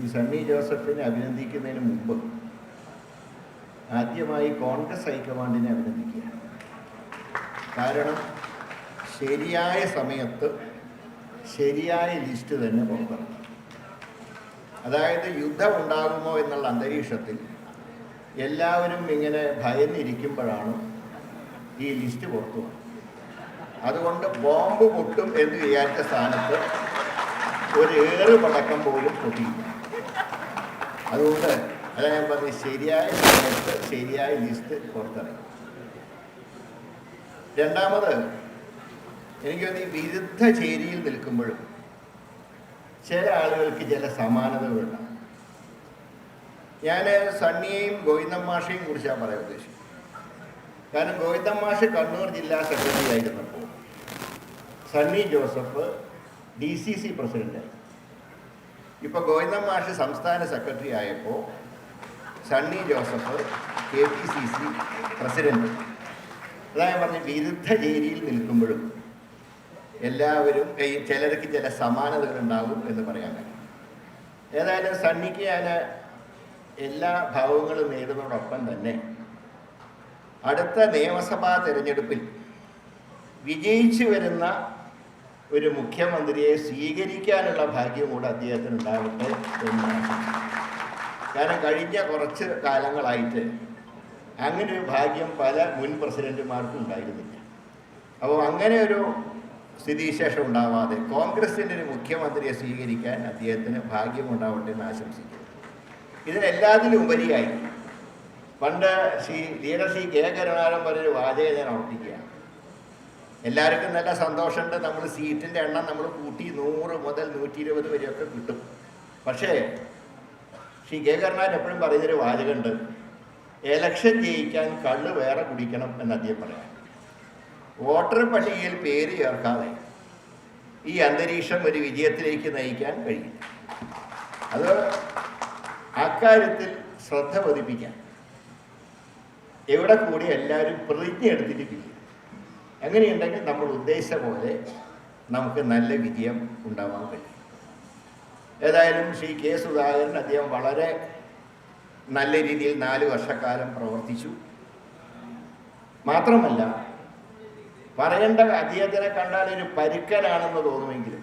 ഈ സണ്ണി ജോസഫിനെ അഭിനന്ദിക്കുന്നതിന് മുമ്പ് ആദ്യമായി കോൺഗ്രസ് ഹൈക്കമാൻഡിനെ അഭിനന്ദിക്കുക കാരണം ശരിയായ സമയത്ത് ശരിയായ ലിസ്റ്റ് തന്നെ പുറത്തിറങ്ങി. അതായത് യുദ്ധം ഉണ്ടാകുമോ എന്നുള്ള അന്തരീക്ഷത്തിൽ എല്ലാവരും ഇങ്ങനെ ഭയന്നിരിക്കുമ്പോഴാണ് ഈ ലിസ്റ്റ് പുറത്തു അതുകൊണ്ട് ബോംബ് പൊട്ടും എന്ന് വിചാരിച്ച സ്ഥാനത്ത് ഒരു പടക്കം പോലും പൊട്ടിയില്ല. അതുകൊണ്ട് അതാ ഞാൻ പറഞ്ഞ ശരിയായ സമയത്ത് ശരിയായ ലിസ്റ്റ് പുറത്തിറങ്ങി രണ്ടാമത് എനിക്ക് തോന്നി വിരുദ്ധ ചേരിയിൽ നിൽക്കുമ്പോഴും ചില ആളുകൾക്ക് ചില സമാനതകളുണ്ടാകും ഞാൻ സണ്ണിയെയും ഗോവിന്ദം മാഷയും കുറിച്ചാണ് പറയാൻ ഉദ്ദേശിച്ചത്. കാരണം ഗോവിന്ദം മാഷ് കണ്ണൂർ ജില്ലാ സെക്രട്ടറി ആയിരുന്നപ്പോൾ Sunny Joseph D C C പ്രസിഡന്റായി ഇപ്പോൾ ഗോവിന്ദൻ മാഷ് സംസ്ഥാന സെക്രട്ടറി ആയപ്പോൾ Sunny Joseph K P C C president. അതായത് പറഞ്ഞ വിരുദ്ധ ചേരിയിൽ നിൽക്കുമ്പോഴും എല്ലാവരും ഈ ചിലർക്ക് ചില സമാനതകൾ ഉണ്ടാകും എന്ന് പറയാൻ കഴിയും ഏതായാലും സണ്ണിക്ക് ഞാൻ എല്ലാ ഭാവങ്ങളും നേടുന്നതോടൊപ്പം തന്നെ അടുത്ത നിയമസഭാ തെരഞ്ഞെടുപ്പിൽ വിജയിച്ചു വരുന്ന ഒരു മുഖ്യമന്ത്രിയെ സ്വീകരിക്കാനുള്ള ഭാഗ്യം കൂടെ അദ്ദേഹത്തിന് ഉണ്ടാവട്ടെ എന്ന് കാരണം കഴിഞ്ഞ കുറച്ച് കാലങ്ങളായിട്ട് അങ്ങനെ ഒരു ഭാഗ്യം പല മുൻ പ്രസിഡന്റുമാർക്കും ഉണ്ടായിരുന്നില്ല. അപ്പോൾ അങ്ങനെ ഒരു സ്ഥിതിവിശേഷം ഉണ്ടാവാതെ കോൺഗ്രസിന്റെ ഒരു മുഖ്യമന്ത്രിയെ സ്വീകരിക്കാൻ അദ്ദേഹത്തിന് ഭാഗ്യമുണ്ടാവട്ടെ എന്ന് ആശംസിക്കുന്നു. ഇതിനെല്ലാത്തിനും ഉപരിയായി പണ്ട് ശ്രീ ലീഡർ ശ്രീ കെ കരുണാകരൻ പറഞ്ഞൊരു വാചകം ഞാൻ ഓർപ്പിക്കുകയാണ്. എല്ലാവർക്കും നല്ല സന്തോഷമുണ്ട്. നമ്മൾ സീറ്റിന്റെ എണ്ണം നമ്മൾ കൂട്ടി നൂറ് മുതൽ നൂറ്റി ഇരുപത് വരെയൊക്കെ കിട്ടും. പക്ഷേ ശ്രീ കെ കരുണാകരൻ എപ്പോഴും പറയുന്നൊരു വാചകമുണ്ട്. എലക്ഷൻ ജയിക്കാൻ കള്ള് വേറെ കുടിക്കണം എന്ന് അദ്ദേഹം പറയാം. വോട്ടർ പട്ടികയിൽ പേര് ചേർക്കാതെ ഈ അന്തരീക്ഷം ഒരു വിജയത്തിലേക്ക് നയിക്കാൻ കഴിയില്ല. അത് അക്കാര്യത്തിൽ ശ്രദ്ധ പതിപ്പിക്കാൻ. എവിടെ കൂടി എല്ലാവരും പ്രതിജ്ഞ എടുത്തിട്ട് എടുത്തിരിക്കില്ല അങ്ങനെയുണ്ടെങ്കിൽ നമ്മൾ ഉദ്ദേശിച്ച പോലെ നമുക്ക് നല്ല വിജയം ഉണ്ടാവാൻ കഴിയും. ഏതായാലും ശ്രീ കെ സുധാകരൻ അദ്ദേഹം വളരെ നല്ല രീതിയിൽ നാല് വർഷക്കാലം പ്രവർത്തിച്ചു. മാത്രമല്ല പറയേണ്ട അദ്ദേഹത്തിനെ കണ്ടാൽ ഒരു പരുക്കനാണെന്ന് തോന്നുമെങ്കിലും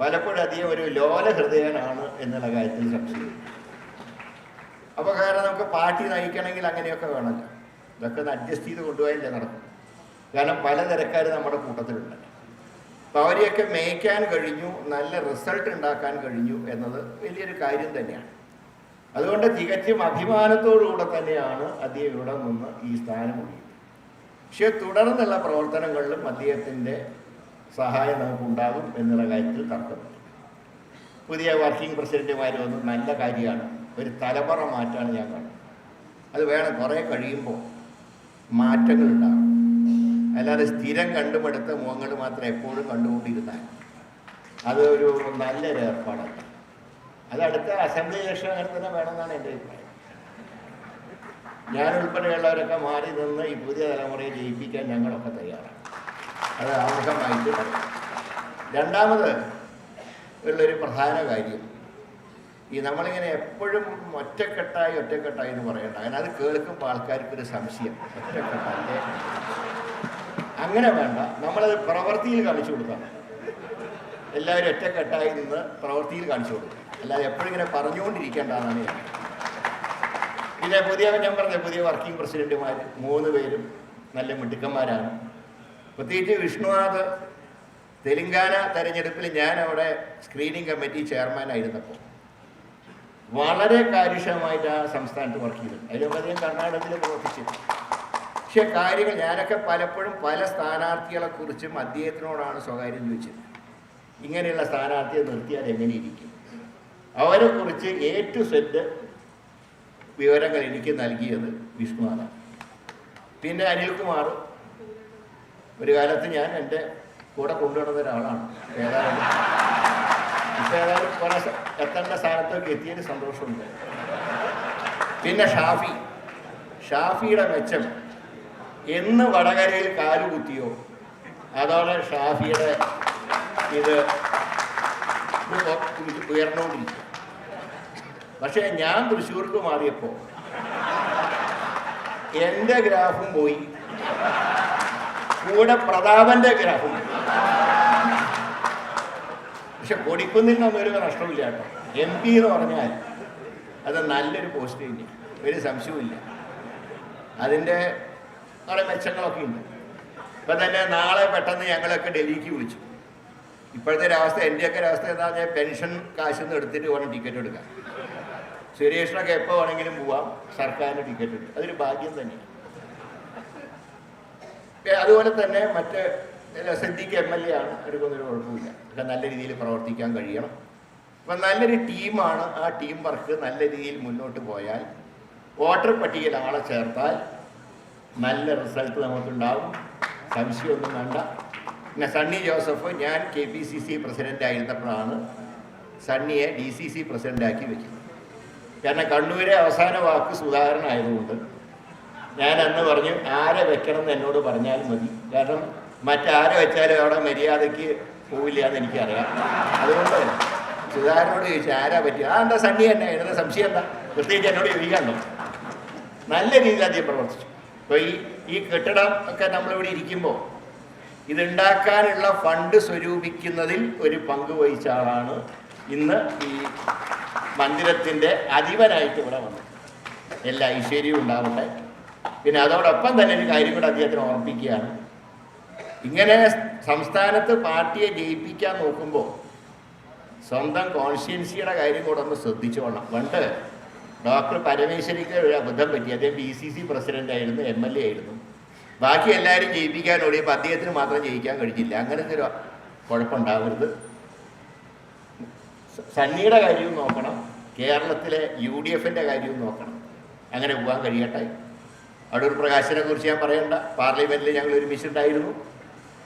പലപ്പോഴും അദ്ദേഹം ഒരു ലോല ഹൃദയനാണ് എന്നുള്ള കാര്യത്തിൽ സംശയം അപ്പോൾ കാരണം നമുക്ക് പാർട്ടി നയിക്കണമെങ്കിൽ അങ്ങനെയൊക്കെ വേണമല്ലോ. ഇതൊക്കെ ഒന്ന് അഡ്ജസ്റ്റ് ചെയ്ത് കൊണ്ടുപോയാലേ നടക്കും. കാരണം പലതരക്കാർ നമ്മുടെ കൂട്ടത്തിലുണ്ട്. അപ്പോൾ അവരെയൊക്കെ മേയ്ക്കാൻ കഴിഞ്ഞു നല്ല റിസൾട്ട് ഉണ്ടാക്കാൻ കഴിഞ്ഞു എന്നത് വലിയൊരു കാര്യം തന്നെയാണ്. അതുകൊണ്ട് തികച്ചും അഭിമാനത്തോടുകൂടെ തന്നെയാണ് അദ്ദേഹം ഇവിടെ നിന്ന് ഈ സ്ഥാനം ഒഴിയുന്നത്. പക്ഷേ തുടർന്നുള്ള പ്രവർത്തനങ്ങളിലും അദ്ദേഹത്തിന്റെ സഹായം നമുക്കുണ്ടാകും എന്നുള്ള കാര്യത്തിൽ തർക്കമില്ല. പുതിയ വർക്കിംഗ് പ്രസിഡന്റുമാർ വന്ന് നല്ല കാര്യമാണ്. ഒരു തലമുറ മാറ്റാണ് ഞാൻ കാണുന്നത് അത് വേണം കുറേ കഴിയുമ്പോൾ മാറ്റങ്ങൾ ഉണ്ടാകും അല്ലാതെ സ്ഥിരം കണ്ടുമെടുത്ത മുഖങ്ങൾ മാത്രം എപ്പോഴും കണ്ടുകൊണ്ടിരുന്നാൽ അത് ഒരു നല്ലൊരു ഏർപ്പാടല്ല അത് അടുത്ത അസംബ്ലി ഇലക്ഷൻ അങ്ങനെ തന്നെ വേണമെന്നാണ് എന്റെ അഭിപ്രായം. ഞാൻ ഉൾപ്പെടെയുള്ളവരൊക്കെ മാറി നിന്ന് ഈ പുതിയ തലമുറയെ ജയിപ്പിക്കാൻ ഞങ്ങളൊക്കെ തയ്യാറാണ്. അത് ആവശ്യമായിട്ട് രണ്ടാമത് ഉള്ളൊരു പ്രധാന കാര്യം ഈ നമ്മളിങ്ങനെ എപ്പോഴും ഒറ്റക്കെട്ടായി ഒറ്റക്കെട്ടായി എന്ന് പറയണ്ട. കാരണം അത് കേൾക്കുമ്പോൾ ആൾക്കാർക്കൊരു സംശയം. ഒറ്റക്കെട്ടല്ലേ? അങ്ങനെ വേണ്ട. നമ്മളത് പ്രവൃത്തിയിൽ കാണിച്ചു കൊടുക്കാം. എല്ലാവരും ഒറ്റക്കെട്ടായി നിന്ന് പ്രവൃത്തിയിൽ കാണിച്ചു കൊടുക്കും. അല്ലാതെ എപ്പോഴും ഇങ്ങനെ പറഞ്ഞുകൊണ്ടിരിക്കേണ്ടതാണ് പിന്നെ പുതിയ ഞാൻ പറഞ്ഞ പുതിയ വർക്കിംഗ് പ്രസിഡന്റുമാർ മൂന്ന് പേരും നല്ല മിടുക്കന്മാരാണ്. പ്രത്യേകിച്ച് വിഷ്ണുനാഥ് തെലങ്കാന തെരഞ്ഞെടുപ്പിൽ ഞാൻ അവിടെ സ്ക്രീനിങ് കമ്മിറ്റി ചെയർമാനായിരുന്നപ്പോൾ വളരെ കാര്യക്ഷമമായിട്ട് ആ സംസ്ഥാനത്ത് വർക്ക് ചെയ്തിട്ടുണ്ട് അതിലും അധികം കർണാടകത്തിൽ പ്രവർത്തിച്ചു പക്ഷേ കാര്യങ്ങൾ ഞാനൊക്കെ പലപ്പോഴും പല സ്ഥാനാർത്ഥികളെ കുറിച്ചും അദ്ദേഹത്തിനോടാണ് സ്വകാര്യം ചോദിച്ചത്. ഇങ്ങനെയുള്ള സ്ഥാനാർത്ഥിയെ നിർത്തിയാൽ എങ്ങനെ ഇരിക്കും? അവരെ കുറിച്ച് ടു സെറ്റ് വിവരങ്ങൾ എനിക്ക് നൽകിയത് വിഷ്ണുവാണ്. പിന്നെ അനിൽകുമാർ ഒരു കാലത്ത് ഞാൻ എന്റെ കൂടെ കൊണ്ടുവന്ന ഒരാളാണ്. ഏതായാലും ഇപ്പം ഏതായാലും സ- എത്തേണ്ട സ്ഥാനത്തൊക്കെ എത്തിയതിന് സന്തോഷമുണ്ട്. പിന്നെ ഷാഫി. ഷാഫിയുടെ മെച്ചം എന്ന് വടകരയിൽ കാലുകുത്തിയോ അതോടെ ഷാഫിയുടെ ഇത് ഉയർന്നുകൊണ്ടിരിക്കും പക്ഷേ ഞാൻ തൃശ്ശൂർക്ക് മാറിയപ്പോൾ എന്റെ ഗ്രാഫും പോയി. കൂടെ പ്രതാപന്റെ ഗ്രാഫും. പക്ഷെ കൊടിക്കുന്നിനൊന്നും ഒരു നഷ്ടമില്ല കേട്ടോ. എം പി എന്ന് പറഞ്ഞാൽ അത് നല്ലൊരു പോസ്റ്റ് തന്നെയാണ് ഒരു സംശയവുമില്ല. അതിന്റെ കുറേ മെച്ചങ്ങളൊക്കെ ഉണ്ട്. ഇപ്പം തന്നെ നാളെ പെട്ടെന്ന് ഞങ്ങളൊക്കെ ഡൽഹിക്ക് വിളിച്ചു. ഇപ്പോഴത്തെ ഒരു അവസ്ഥ എന്റെയൊക്കെ ഒരു അവസ്ഥ എന്താ പറഞ്ഞാൽ പെൻഷൻ കാശിൽ എടുത്തിട്ട് വേണം ടിക്കറ്റ് എടുക്കാൻ. സുരേഷിനൊക്കെ എപ്പോൾ വേണമെങ്കിലും പോവാം സർക്കാരിന് ടിക്കറ്റ് എടുക്കും. അതൊരു ഭാഗ്യം തന്നെയാണ് അതുപോലെ തന്നെ മറ്റ് സിദ്ദിഖ് എം എൽ എ ആണ് എടുക്കുന്നൊരു കുഴപ്പമില്ല. ഒക്കെ നല്ല രീതിയിൽ പ്രവർത്തിക്കാൻ കഴിയണം. അപ്പം നല്ലൊരു ടീമാണ് ആ ടീം വർക്ക് നല്ല രീതിയിൽ മുന്നോട്ട് പോയാൽ വോട്ടർ പട്ടികയിൽ ആളെ ചേർത്താൽ നല്ല റിസൾട്ട് നമുക്കുണ്ടാവും. സംശയമൊന്നും വേണ്ട. പിന്നെ സണ്ണി ജോസഫ് ഞാൻ K P C C president ആയിരുന്നപ്പോഴാണ് സണ്ണിയെ ഡി സി സി പ്രസിഡന്റാക്കി വെച്ചത്. കാരണം കണ്ണൂരെ അവസാന വാക്ക് സുധാകരൻ ആയതുകൊണ്ട് ഞാൻ അന്ന് പറഞ്ഞു ആരെ വെക്കണം എന്ന് എന്നോട് പറഞ്ഞാൽ മതി. കാരണം മറ്റാരെ വെച്ചാലും അവിടെ മര്യാദയ്ക്ക് പോവില്ല എന്ന് എനിക്കറിയാം. അതുകൊണ്ട് സുധാകരനോട് ചോദിച്ചു ആരാ പറ്റുക ആ എന്താ സണ്ണി തന്നെ. എഴുതുന്ന സംശയം എന്താ? പ്രത്യേകിച്ച് എന്നോട് ചോദിക്കാണ്ടോ നല്ല രീതിയിൽ അദ്ദേഹം പ്രവർത്തിച്ചു. ഇപ്പോൾ ഈ ഈ കെട്ടിടം ഒക്കെ നമ്മളിവിടെ ഇരിക്കുമ്പോൾ ഇതുണ്ടാക്കാനുള്ള ഫണ്ട് സ്വരൂപിക്കുന്നതിൽ ഒരു പങ്ക് വഹിച്ച ആളാണ് ഇന്ന് ഈ മന്ദിരത്തിന്റെ അധിപനായിട്ട് ഇവിടെ വന്നത്. എല്ലാ ഐശ്വര്യവും ഉണ്ടാവട്ടെ. പിന്നെ അതോടൊപ്പം തന്നെ ഒരു കാര്യം കൂടെ അദ്ദേഹത്തിന് ഓർമ്മിപ്പിക്കുകയാണ് ഇങ്ങനെ സംസ്ഥാനത്ത് പാർട്ടിയെ ജയിപ്പിക്കാൻ നോക്കുമ്പോൾ സ്വന്തം കോൺസ്റ്റിറ്റ്യൻസിയുടെ കാര്യം കൂടെ ഒന്ന് ശ്രദ്ധിച്ചോളണം പണ്ട് ഡോക്ടർ പരമേശ്വരിക്ക് ഒരു അബദ്ധം പറ്റി. അദ്ദേഹം ബി സി സി പ്രസിഡന്റ് ആയിരുന്നു എം എൽ എ ആയിരുന്നു. ബാക്കി എല്ലാവരും ജയിപ്പിക്കാൻ ഓടിയപ്പോൾ അദ്ദേഹത്തിന് മാത്രം ജയിക്കാൻ കഴിഞ്ഞില്ല. അങ്ങനത്തെ ഒരു കുഴപ്പമുണ്ടാവരുത്. സണ്ണിയുടെ കാര്യവും നോക്കണം. കേരളത്തിലെ യു ഡി എഫിന്റെ കാര്യവും നോക്കണം. അങ്ങനെ പോകാൻ കഴിയട്ടെ. അടൂർ പ്രകാശിനെ കുറിച്ച് ഞാൻ പറയണ്ട. പാർലമെന്റിൽ ഞങ്ങൾ ഒരുമിച്ചുണ്ടായിരുന്നു.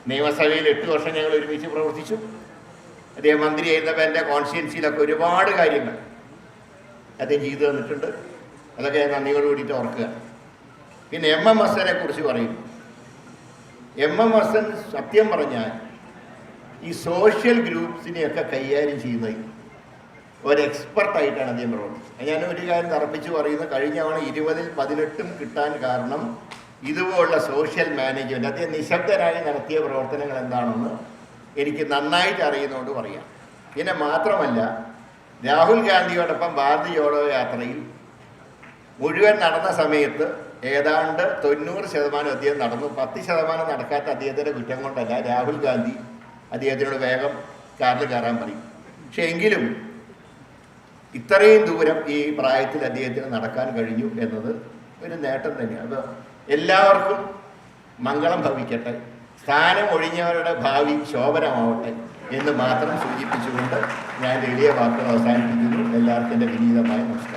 നിയമസഭയിൽ എട്ട് വർഷം ഞങ്ങൾ ഒരുമിച്ച് പ്രവർത്തിച്ചു. അദ്ദേഹം മന്ത്രിയായിരുന്നപ്പോൾ എന്റെ കോൺസ്റ്റിറ്റ്യൻസിയിലൊക്കെ ഒരുപാട് കാര്യങ്ങൾ. അദ്ദേഹം ചെയ്തു തന്നിട്ടുണ്ട്. അതൊക്കെ ഞാൻ നന്ദിയോട് കൂടിയിട്ട് ഓർക്കുക. പിന്നെ എം എം ഹസനെ കുറിച്ച് പറയും. എം എം ഹസൻ സത്യം പറഞ്ഞാൽ ഈ സോഷ്യൽ ഗ്രൂപ്പ്സിനെയൊക്കെ കൈകാര്യം ചെയ്യുന്നത് ഒരു എക്സ്പെർട്ടായിട്ടാണ് അദ്ദേഹം പ്രവർത്തിച്ചത്. ഞാൻ ഒരു കാര്യം തറപ്പിച്ച് പറയുന്നത് കഴിഞ്ഞ തവണ ഇരുപതിൽ പതിനെട്ടും കിട്ടാൻ കാരണം ഇതുപോലുള്ള സോഷ്യൽ മാനേജ്മെന്റ് അദ്ദേഹം നിശബ്ദരായി നടത്തിയ പ്രവർത്തനങ്ങൾ എന്താണെന്ന് എനിക്ക് നന്നായിട്ട് അറിയുന്നതുകൊണ്ട് പറയാം. പിന്നെ മാത്രമല്ല രാഹുൽ ഗാന്ധിയോടൊപ്പം ഭാരത് ജോഡോ യാത്രയിൽ മുഴുവൻ നടന്ന സമയത്ത് ഏതാണ്ട് തൊണ്ണൂറ് ശതമാനം അദ്ദേഹം നടന്നു. പത്ത് ശതമാനം നടക്കാത്ത അദ്ദേഹത്തിന്റെ കുറ്റം കൊണ്ടല്ല രാഹുൽ ഗാന്ധി അദ്ദേഹത്തിനോട് വേഗം കാറിൽ കയറാൻ പറയും. പക്ഷെ എങ്കിലും ഇത്രയും ദൂരം ഈ പ്രായത്തിൽ അദ്ദേഹത്തിന് നടക്കാൻ കഴിഞ്ഞു എന്നത് ഒരു നേട്ടം തന്നെയാണ്. അത് എല്ലാവർക്കും മംഗളം ഭവിക്കട്ടെ. സ്ഥാനം ഒഴിഞ്ഞവരുടെ ഭാവി ശോഭനമാവട്ടെ. എന്ന് മാത്രം സൂചിപ്പിച്ചുകൊണ്ട് ഞാൻ എളിയ വാക്കുകൾ അവസാനിപ്പിക്കുന്നു. എല്ലാവർക്കും എന്റെ വിനീതമായ നമസ്കാരം.